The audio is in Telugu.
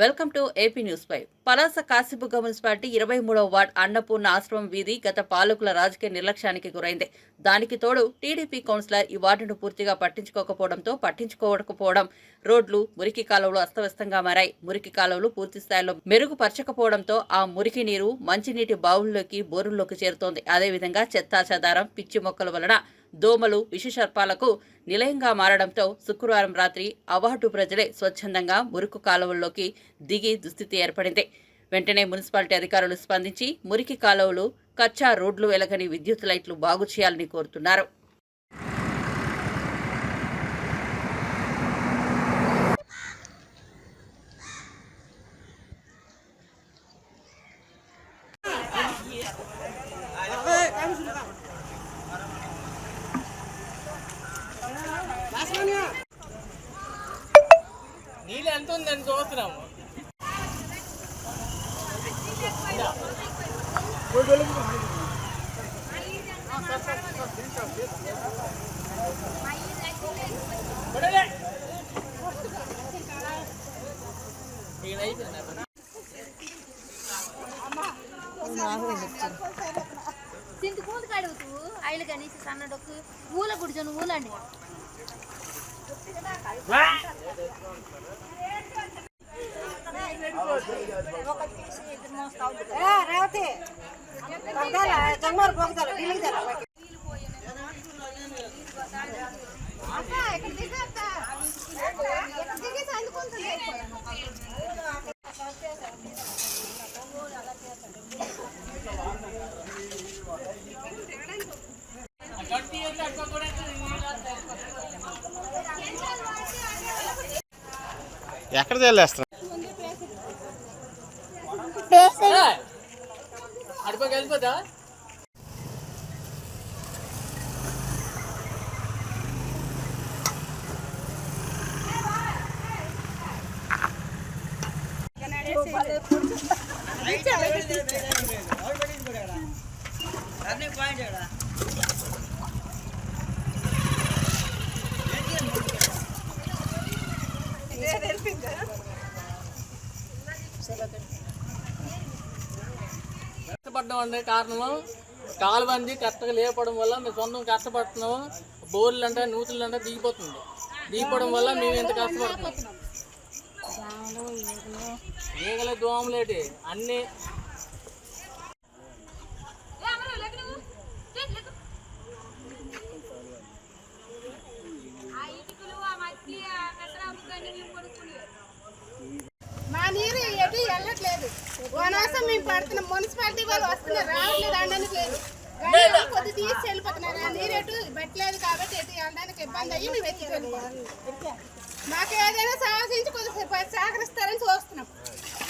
Welcome to AP news five. Palasa Kasibugga municipality ఇరవై మూడవ వార్డ్ అన్నపూర్ణ ఆశ్రమం వీధి గత పాలకుల రాజకీయ నిర్లక్ష్యానికి గురైంది. దానికి తోడు టీడీపీ కౌన్సిలర్ ఈ వార్డును పూర్తిగా పట్టించుకోకపోవడంతో పట్టించుకోకపోవడం రోడ్లు మురికి కాలువలు అస్తవ్యస్తంగా మారాయి. మురికి కాలువలు పూర్తి స్థాయిలో మెరుగుపరచకపోవడంతో ఆ మురికి నీరు మంచినీటి బావుల్లోకి బోరుల్లోకి చేరుతోంది. అదేవిధంగా చెత్తాచెదారం పిచ్చి మొక్కల వలన దోమలు విషసర్పాలకు నిలయంగా మారడంతో శుక్రవారం రాత్రి అవార్డు ప్రజలే స్వచ్ఛందంగా మురుకు కాలువల్లోకి దిగి దుస్థితి ఏర్పడింది. వెంటనే మున్సిపాలిటీ అధికారులు స్పందించి మురికి కాలువలు కచ్చా రోడ్లు వెలగని విద్యుత్ లైట్లు బాగు చేయాలని కోరుతున్నారు. నీళ్ళు ఎంత ఉందని చూస్తున్నాము. సింతి కడుగుతూ ఆయన కనీసి సన్నడొక్కు ఊల గుడిచను ఊలండి. రేవతి పొగదాల జంగమారు ఢిల్లీకి జర ఎక్కడ Kapag alpad ha? चलो కష్టపడడం అనే కారణం కాలువంది కరెక్ట్గా లేపడం వల్ల మేము సొంతం కష్టపడుతున్నాము. బోర్లు అంటే నూతులు అంటే దిగిపోతుంది. దిగిపోవడం వల్ల మేము ఎంత కష్టపడుతున్నాం? ఈగలు దోమలేటి అన్నీ లేదు వనవాసం మేము పడుతున్నాం. మున్సిపాలిటీ వాళ్ళు వస్తున్నారు. రావట్లేదు అనడానికి లేదు. కొద్ది తీసి వెళ్ళిపోతున్నారు. నీరేటు పెట్టలేదు కాబట్టి ఎటు అనడానికి ఇబ్బంది అయ్యి మేము ఎత్తి మాకు ఏదైనా సాహసించి కొద్దిగా సహకరిస్తారని చూస్తున్నాం.